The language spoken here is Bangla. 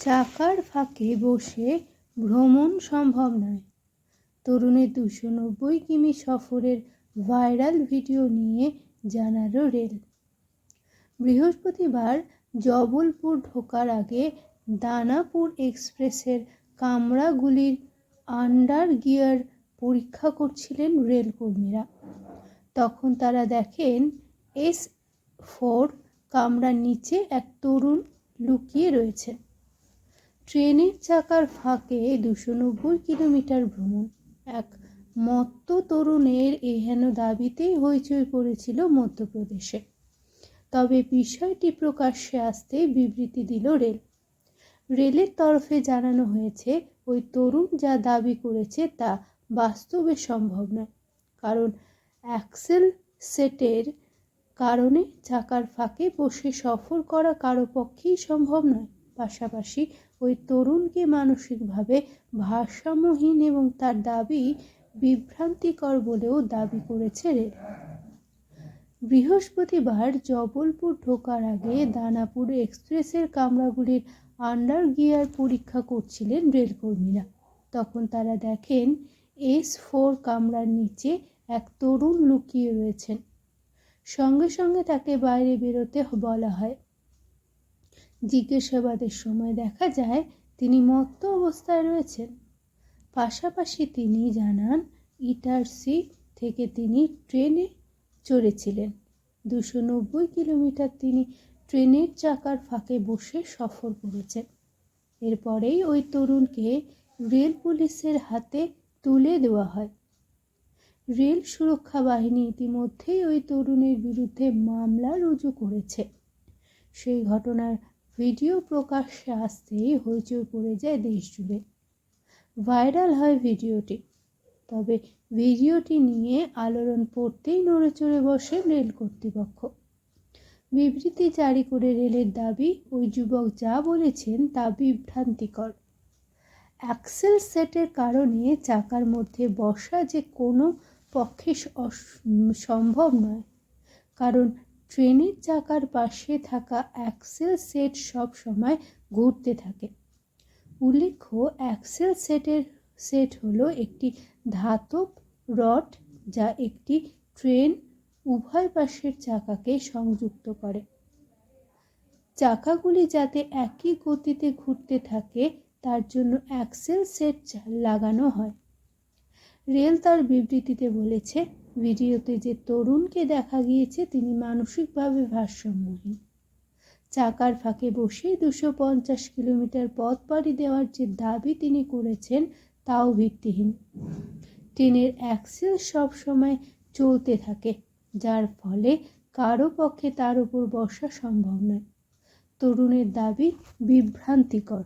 চাকার ফাঁকে বসে ভ্রমণ সম্ভব নয়। তরুণের দুশো নব্বই কিমি সফরের ভাইরাল ভিডিও নিয়ে জানালো রেল। বৃহস্পতিবার জবলপুর ঢোকার আগে দানাপুর এক্সপ্রেসের কামরাগুলির আন্ডার গিয়ার পরীক্ষা করছিলেন রেলকর্মীরা। তখন তারা দেখেন, এস ফোর কামরার নিচে এক তরুণ লুকিয়ে রয়েছে। ট্রেনের চাকার ফাঁকে দুশো নব্বই কিলোমিটার ভ্রমণ। এক মত্ত তরুণের এহেন দাবিতেই হইচই পড়েছিল মধ্যপ্রদেশে। তবে বিষয়টি প্রকাশ্যে আসতে বিবৃতি দিল রেল। রেলের তরফে জানানো হয়েছে, ওই তরুণ যা দাবি করেছে তা বাস্তবে সম্ভব নয়, কারণ অ্যাক্সেল সেটের কারণে চাকার ফাঁকে বসে সফর করা কারও পক্ষেই সম্ভব নয়। পাশাপাশি ওই তরুণকে মানসিকভাবে ভারসাম্যহীন এবং তার দাবি বিভ্রান্তিকর বলেও দাবি করেছে রেল। বৃহস্পতিবার জবলপুর ঢোকার আগে দানাপুর এক্সপ্রেসের কামরাগুলির আন্ডার গিয়ার পরীক্ষা করছিলেন রেলকর্মীরা। তখন তারা দেখেন, এস ফোর কামরার নিচে এক তরুণ লুকিয়ে রয়েছেন। সঙ্গে সঙ্গে তাকে বাইরে বেরোতে বলা হয়। জিজ্ঞাসাবাদের সময় দেখা যায় তিনি মত্ত অবস্থায় রয়েছেন। পাশাপাশি তিনি জানান, ইটারসি থেকে তিনি ট্রেনে চড়েছিলেন। দুশো নব্বই কিলোমিটার তিনি ট্রেনের চাকার ফাঁকে বসে সফর করেছেন। এরপরেই ওই তরুণকে রেল পুলিশের হাতে তুলে দেওয়া হয়। রেল সুরক্ষা বাহিনী ইতিমধ্যেই ওই তরুণের বিরুদ্ধে মামলা রুজু করেছে। সেই ঘটনার ভিডিও প্রকাশ্যে আসতেই হইচই পড়ে যায় দেশ জুড়ে ভাইরাল হয় ভিডিওটি। তবে ভিডিওটি নিয়ে আলোড়ন পড়তেই নড়ে চড়ে বসে রেল কর্তৃপক্ষ। বিবৃতি জারি করে রেলের দাবি, ওই যুবক যা বলেছেন তা বিভ্রান্তিকর। অ্যাক্সেল সেটের কারণে চাকার মধ্যে বসা যে কোনো পক্ষে সম্ভব নয়। কারণ ট্রেনের চাকার পাশে থাকা অ্যাক্সেল সেট সব সময় ঘুরতে থাকে। উল্লেখ্য, অ্যাক্সেল সেটের, সেট হলো একটি ধাতব রড যা একটি ট্রেন উভয় পাশের চাকাকে সংযুক্ত করে। চাকাগুলি যাতে একই গতিতে ঘুরতে থাকে, তার জন্য অ্যাক্সেল সেট লাগানো হয়। রেল তার বিবৃতিতে বলেছে ভিডিওতে যে তরুণকে দেখা গিয়েছে, তিনি মানসিকভাবে ভারসাম্যহীন। চাকার ফাঁকে বসে দুশো পঞ্চাশ কিলোমিটার পথ পাড়ি দেওয়ার যে দাবি তিনি করেছেন, তাও ভিত্তিহীন। ট্রেনের অ্যাক্সেল সবসময় চলতে থাকে, যার ফলে কারও পক্ষে তার উপর বসা সম্ভব নয়। তরুণের দাবি বিভ্রান্তিকর।